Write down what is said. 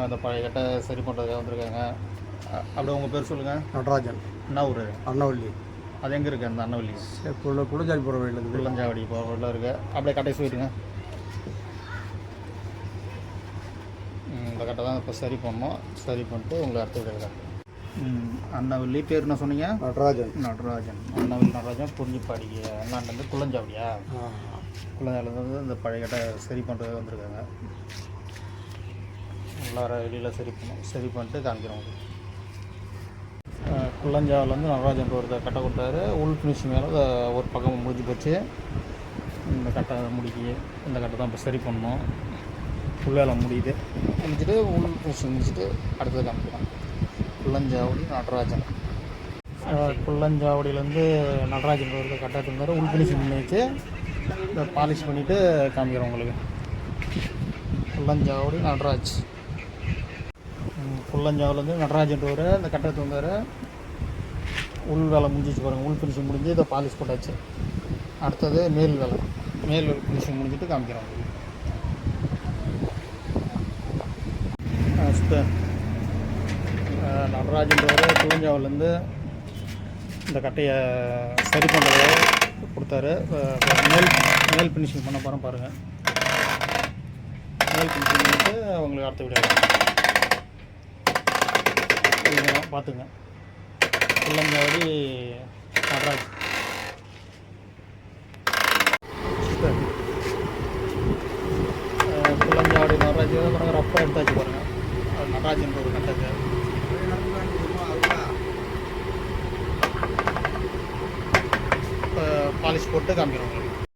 அந்த பழைய கட்டை சரி பண்ணுறதுக்காக வந்திருக்காங்க. அப்படியே உங்கள் பேர் சொல்லுங்கள் நடராஜன். என்ன ஊர்? அன்னவள்ளி அது எங்கே இருக்குது அந்த அன்னவல்லி? குள்ள குள்ளஞ்சாலிபுரம் வழியில் இருக்குது குள்ளஞ்சாவடி போகிற இருக்குது அப்படியே கட்டை சொல்லிடுங்க இந்த கட்டை தான் இப்போ சரி பண்ணோம் சரி பண்ணிட்டு உங்களை அடுத்த ம் அன்னவல்லி பேர் என்ன சொன்னீங்க? நடராஜன். நடராஜன். அன்னவல்லி நடராஜன். புரிஞ்சுப்பாடி அண்ணாண்டு குள்ளஞ்சாவடியா? ஆ. குழந்தைலேருந்து இந்த பழைய கட்டை சரி பண்ணுறது வந்திருக்காங்க. உள்ளார வெளியில் சரி பண்ணும் சரி பண்ணிட்டு காமிக்கிறோம் உங்களுக்கு. குள்ளஞ்சாவிலேருந்து நடராஜன் ஒருத்தர் கட்டை கொடுத்தாரு. உள் ஃபினிஷிங் மேலே ஒரு பக்கம் முடிஞ்சு போச்சு. இந்த கட்டை முடிக்கி இந்த கட்டை தான் இப்போ சரி பண்ணணும். உள் முடியுது. முடிச்சுட்டு உள் ஃபினிஷிங் முடிச்சுட்டு அடுத்தது காமிக்கிறோம் குள்ளஞ்சாவடி நடராஜன். குள்ளஞ்சாவடியிலேருந்து நடராஜன் ஒருத்தர் கட்டை இருந்தார் உள் ஃபினிஷிங் பண்ணி வச்சு பாலிஷ் பண்ணிவிட்டு காமிக்கிறோம் உங்களுக்கு. குள்ளஞ்சாவடி நடராஜ். ம், குள்ளஞ்சாவடிலேருந்து நடராஜன் ஒரு இந்த கட்டை தந்தார் உள் வேலை முடிஞ்சிச்சு பாருங்கள் உள் ஃபினிஷிங் முடிஞ்சு இதை பாலிஷ் போட்டாச்சு. அடுத்தது மேல் வேலை. மேல் ஃபினிஷிங் முடிஞ்சிட்டு காமிக்கிறோம் நடராஜன்றவர் ஃபஸ்ட்டு இந்த கட்டையை சரி பண்ணுறத கொடுத்தாரு. மேல் மேல் ஃபினிஷிங் பண்ண போகிறோம் பாருங்கள் மேல் ஃபினிஷிங் பண்ணிட்டு அவங்களுக்கு அடுத்த வீடியோ பார்த்துங்க. குள்ளஞ்சாவடி நடராஜ். குள்ளஞ்சாவடி நடராஜ் பாருங்கள் ரப்பாக எடுத்தாச்சு பாருங்கள் நடராஜன்ற ஒரு கட்டத்தை. பாலிஷ் போட்டு காமிக்கிறோம் உங்களுக்கு.